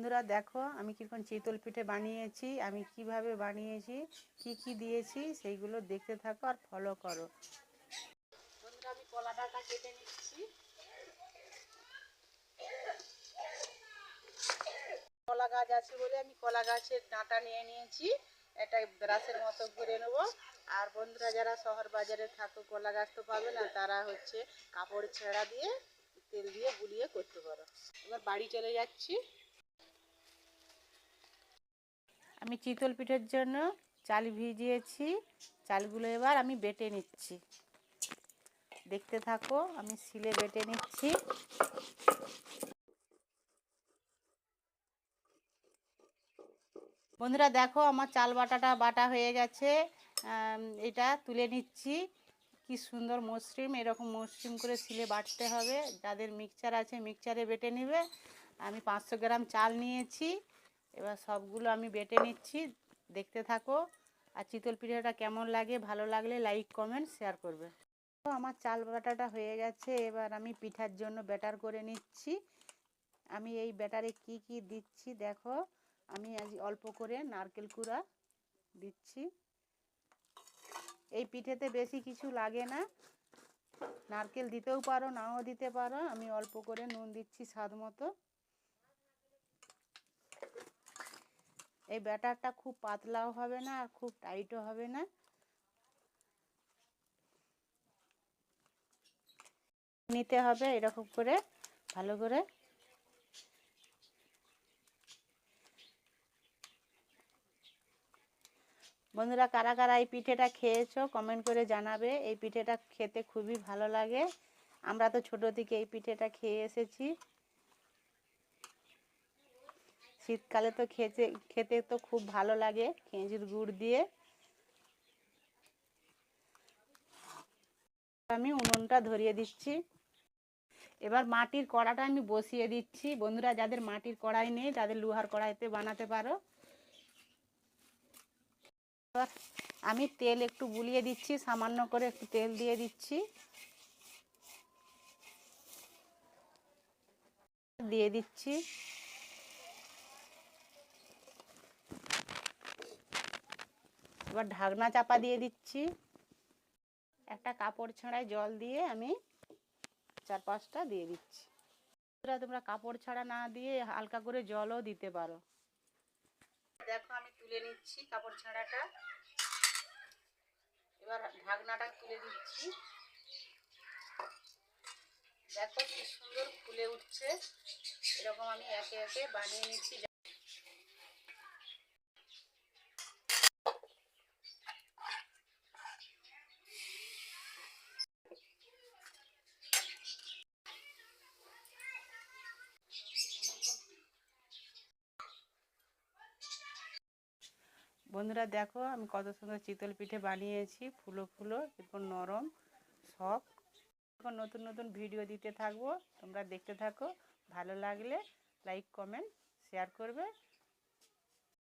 বন্ধুরা দেখো, আমি কীরকম চিতল পিঠে বানিয়েছি, আমি কীভাবে বানিয়েছি, কি কি দিয়েছি, সেইগুলো দেখতে থাকো আর ফলো করো। বন্ধুরা, আমি কলা ডাঁটা কেটে নিচ্ছি। কলা গাছ আছে বলে আমি কলা গাছের ডাঁটা নিয়ে নিয়েছি, এটা ব্রাশের মতো ঘুরে নেব। আর বন্ধুরা, যারা শহর বাজারে থাকো, কলা গাছ তো পাবে না, তারা হচ্ছে কাপড় ছেঁড়া দিয়ে, তেল দিয়ে বুলিয়ে করতে পারো। এবার বাড়ি চলে যাচ্ছি। আমি চিতল পিঠের জন্য চাল ভিজিয়েছি, চালগুলো এবার আমি বেটে নিচ্ছি। দেখতে থাকো, আমি শিলে বেটে নিচ্ছি। বন্ধুরা দেখো, আমার চাল বাটাটা বাটা হয়ে গেছে। এটা তুলে নিচ্ছি। কি সুন্দর মসৃণ, এরকম মসৃণ করে শিলে বাটতে হবে। যাদের মিক্সচার আছে মিক্সচারে বেটে নেবে। আমি পাঁচশো গ্রাম চাল নিয়েছি। এবার সবগুলো আমি বেটে নিচ্ছি। দেখতে থাকো। আর চিতল পিঠাটা কেমন লাগে, ভালো লাগলে লাইক কমেন্ট শেয়ার করবে। তো আমার চাল বাটাটা হয়ে গেছে। এবার আমি পিঠার জন্য ব্যাটার করে নিচ্ছি। আমি এই ব্যাটারে কি কি দিচ্ছি দেখো। আমি আজ অল্প করে নারকেল কুড়া দিচ্ছি। এই পিঠেতে বেশি কিছু লাগে না। নারকেল দিতেও পারো, নাও দিতে পারো। আমি অল্প করে নুন দিচ্ছি স্বাদ মতো। এই ব্যাটারটা খুব পাতলাও হবে না, আর খুব টাইটও হবে না। নিতে হবে এরকম করে, ভালো করে। বন্ধুরা, কারা কারা এই পিঠেটা খেয়েছো কমেন্ট করে জানাবে। এই পিঠেটা খেতে খুবই ভালো লাগে। আমরা তো ছোট থেকে এই পিঠেটা খেয়ে এসেছি। শীতকালে তো খেতে খেতে তো খুব ভালো লাগে, খেঁজুর গুড় দিয়ে। আমি উনুনটা ধরিয়ে দিচ্ছি। এবার মাটির কড়াটা আমি বসিয়ে দিচ্ছি। বন্ধুরা, যাদের মাটির কড়াই নেই, তাদের লোহার কড়াইতে বানাতে পারো। আমি তেল একটু বুলিয়ে দিচ্ছি, সামান্য করে একটু তেল দিয়ে দিচ্ছি। দিয়ে দিচ্ছি। এবার ঢাকনা চাপা দিয়ে দিচ্ছি। একটা কাপড় ছাড়াই জল দিয়ে আমি চার পাঁচটা দিয়ে দিচ্ছি। তোমরা কাপড় ছাড়া না দিয়ে হালকা করে জলও দিতে পারো। দেখো, আমি তুলে নিচ্ছি কাপড় ছাড়াটা। এবার ঢাকনাটা তুলে দিচ্ছি। দেখো কি সুন্দর ফুলে উঠছে। এরকম আমি একে একে বানিয়ে নিচ্ছি। বন্ধুরা দেখো, আমি কত সুন্দর চিতল পিঠে বানিয়েছি, ফুলো ফুলো এরপর নরম, সফট। এখন নতুন নতুন ভিডিও দিতে থাকব, তোমরা দেখতে থাকো, ভালো লাগলে লাইক, কমেন্ট, শেয়ার করবে।